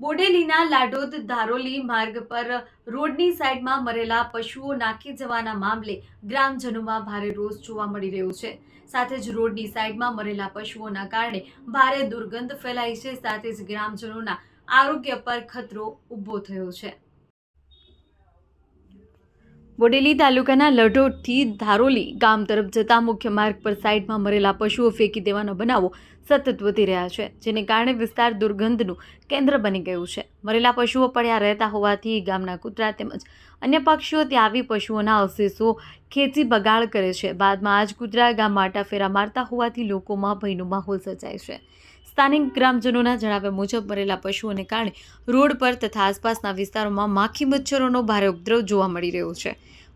બોડેલીના લાડોદ ધારોલી માર્ગ પર રોડની સાઈડમાં મરેલા પશુઓ નાખી જવાના મામલે ગ્રામજનોમાં ભારે રોષ જોવા મળી રહ્યો છે. સાથે જ રોડની સાઈડમાં મરેલા પશુઓના કારણે ભારે દુર્ગંધ ફેલાઈ છે. સાથે જ ગ્રામજનોના આરોગ્ય પર ખતરો ઊભો થયો છે. બોડેલી તાલુકાના લઢોટથી ધારોલી ગામ તરફ જતા મુખ્ય માર્ગ પર સાઈડમાં મરેલા પશુઓ ફેંકી દેવાનો બનાવો સતત વધી રહ્યા છે, જેને કારણે વિસ્તાર દુર્ગંધનું કેન્દ્ર બની ગયું છે. મરેલા પશુઓ પડ્યા રહેતા હોવાથી ગામના કૂતરા તેમજ અન્ય પક્ષીઓ ત્યાં આવી પશુઓના અવશેષો ખેંચી બગાડ કરે છે. બાદમાં આજ કૂતરા ગામમાં આટાફેરા મારતા હોવાથી લોકોમાં ભયનો માહોલ સર્જાય છે. સ્થાનિક ગ્રામજનોના જણાવ્યા મુજબ, મરેલા પશુઓને કારણે રોડ પર તથા આસપાસના વિસ્તારોમાં માખી મચ્છરોનો ભારે ઉપદ્રવ જોવા મળી રહ્યો છે.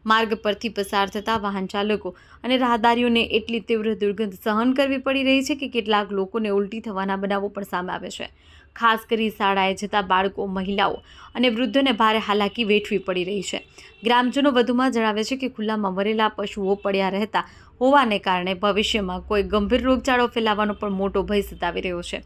માર્ગ પરથી પસાર થતા વાહન ચાલકો અને રાહદારીઓને એટલી તીવ્ર દુર્ગંધ સહન કરવી પડી રહી છે કે કેટલાક લોકોને ઉલટી થવાના બનાવો પણ સામે આવે છે. ખાસ કરી શાળાએ જતા બાળકો, મહિલાઓ અને વૃદ્ધોને ભારે હાલાકી વેઠવી પડી રહી છે. ગ્રામજનો વધુમાં જણાવે છે કે ખુલ્લામાં મરેલા પશુઓ પડ્યા રહેતા હોવાને કારણે ભવિષ્યમાં કોઈ ગંભીર રોગચાળો ફેલાવાનો પણ મોટો ભય સતાવી રહ્યો છે.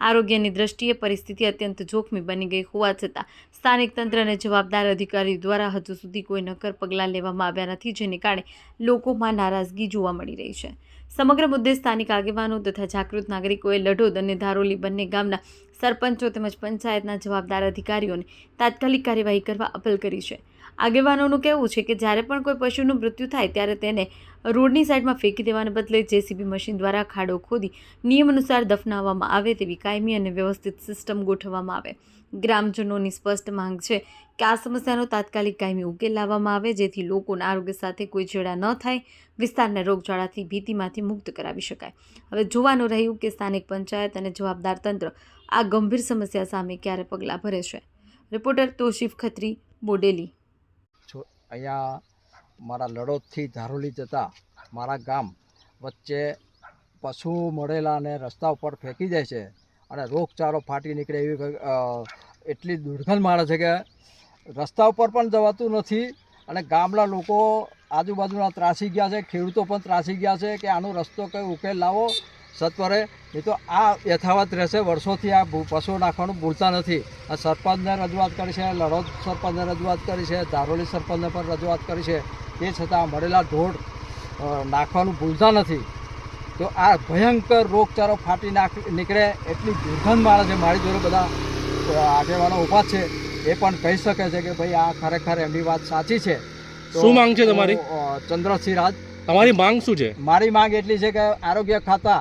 આરોગ્યની દ્રષ્ટિએ પરિસ્થિતિ અત્યંત જોખમી બની ગઈ હોવા છતાં સ્થાનિક તંત્ર અને જવાબદાર અધિકારી દ્વારા હજુ સુધી કોઈ નક્કર પગલાં લેવામાં આવ્યા નથી, જેને કારણે લોકોમાં નારાજગી જોવા મળી રહી છે. સમગ્ર મુદ્દે સ્થાનિક આગેવાનો તથા જાગૃત નાગરિકોએ લઢોદ અને ધારોલી બંને ગામના સરપંચો તેમજ પંચાયતના જવાબદાર અધિકારીઓને તાત્કાલિક કાર્યવાહી કરવા અપીલ કરી છે. આગેવાનોનું કહેવું છે કે જ્યારે પણ કોઈ પશુનું મૃત્યુ થાય ત્યારે તેને રોડની સાઈડમાં ફેંકી દેવાને બદલે જેસીબી મશીન દ્વારા ખાડો ખોદી નિયમ અનુસાર દફનાવવામાં આવે તેવી કાયમી અને વ્યવસ્થિત સિસ્ટમ ગોઠવવામાં આવે. ગ્રામજનોની સ્પષ્ટ માંગ છે કે આ સમસ્યાનો તાત્કાલિક કાયમી ઉકેલ લાવવામાં આવે જેથી લોકોના આરોગ્ય સાથે કોઈ છેડા ન થાય વિસ્તારને રોગચાળાથી, ભીતિમાંથી મુક્ત કરાવી શકાય. હવે જોવાનું રહ્યું કે સ્થાનિક પંચાયત અને જવાબદાર તંત્ર આ ગંભીર સમસ્યા સામે ક્યારે પગલાં ભરે છે. રિપોર્ટર તોશીફ ખત્રી, બોડેલી. અહીંયા મારા લડોદથી ધારોલી જતા મારા ગામ વચ્ચે પશુ મળેલા અને રસ્તા ઉપર ફેંકી જાય છે અને રોગચાળો ફાટી નીકળે એવી એટલી દુર્ગંધ મારે છે કે રસ્તા ઉપર પણ જવાતું નથી અને ગામના લોકો આજુબાજુના ત્રાસી ગયા છે, ખેડૂતો પણ ત્રાસી ગયા છે કે આનો રસ્તો કંઈ ઉકેલ લાવો, સત્વરે. નહીં તો આ યથાવત રહેશે, વર્ષોથી આ પશુઓ નાખવાનું ભૂલતા નથી. આ સરપંચને રજૂઆત કરી છે, લડોદ સરપંચને રજૂઆત કરી છે, ધારોલી સરપંચને પણ રજૂઆત કરી છે. તે છતાં મળેલા ઢોળ નાખવાનું ભૂલતા નથી. તો આ ભયંકર રોગચાળો ફાટી નાખ, નીકળે એટલી દુર્ગંધ મારે છે, મારી જોડે બધા આગેવાનો ઊભા છે. એ પણ કહી શકે છે કે ભાઈ આ ખરેખર એમની વાત સાચી છે. શું માંગ છે તમારી? ચંદ્રસિંહ રાજ તમારી માંગ શું છે? મારી માંગ એટલી છે કે આરોગ્ય ખાતા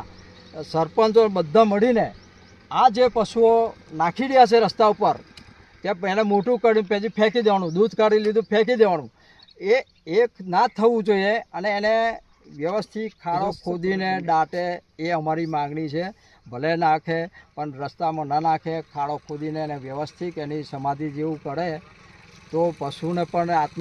સરપંચો બધા મળીને આ જે પશુઓ નાખી રહ્યા છે રસ્તા ઉપર ત્યાં એને મોટું કરી પછી ફેંકી દેવાનું દૂધ કાઢી લીધું ફેંકી દેવાનું. એ એક ના થવું જોઈએ અને એને વ્યવસ્થિત ખાડો ખોદીને દાટે એ અમારી માગણી છે. ભલે નાખે પણ રસ્તામાં ના નાખે ખાડો ખોદીને એને વ્યવસ્થિત એની સમાધિ જેવું કરે તો પશુને પણ આત્મા